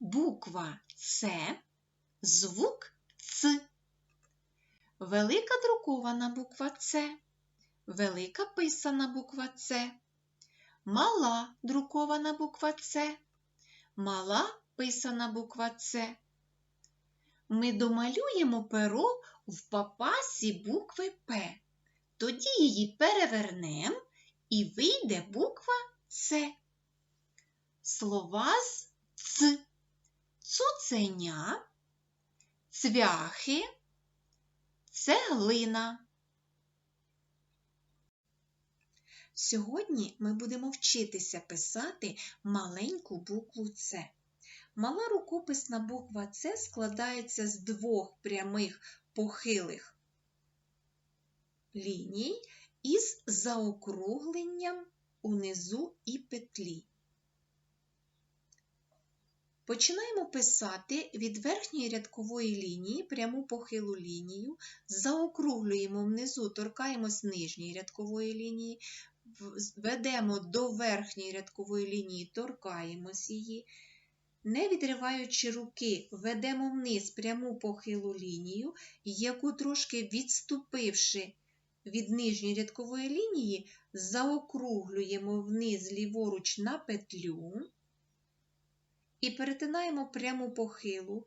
буква С, звук Ц. Велика друкована буква С, велика писана буква С, мала друкована буква С, мала писана буква С. Ми домалюємо перо в папасі букви П. Тоді її перевернемо і вийде буква С. Слова з Ц. Цуценя, цвяхи, цеглина. Сьогодні ми будемо вчитися писати маленьку букву С. Мала рукописна буква С складається з двох прямих похилих ліній із заокругленням унизу і петлі. Починаємо писати від верхньої рядкової лінії пряму похилу лінію, заокруглюємо внизу, торкаємось нижньої рядкової лінії, ведемо до верхньої рядкової лінії, торкаємось її. Не відриваючи руки, ведемо вниз пряму похилу лінію, яку трошки відступивши від нижньої рядкової лінії, заокруглюємо вниз ліворуч на петлю і перетинаємо пряму похилу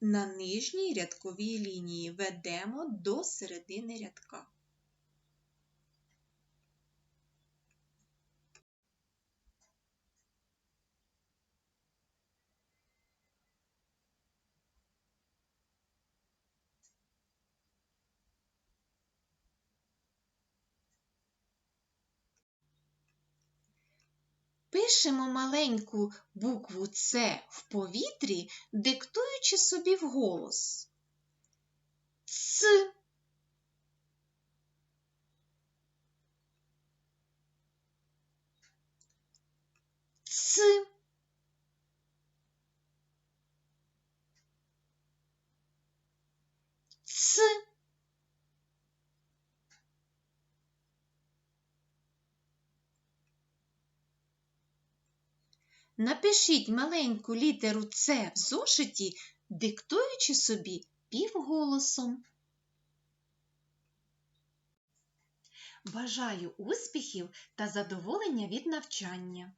на нижній рядковій лінії, ведемо до середини рядка. Пишемо маленьку букву С в повітрі, диктуючи собі вголос. Ц. Ц. Ц. Напишіть маленьку літеру С в зошиті, диктуючи собі півголосом. Бажаю успіхів та задоволення від навчання!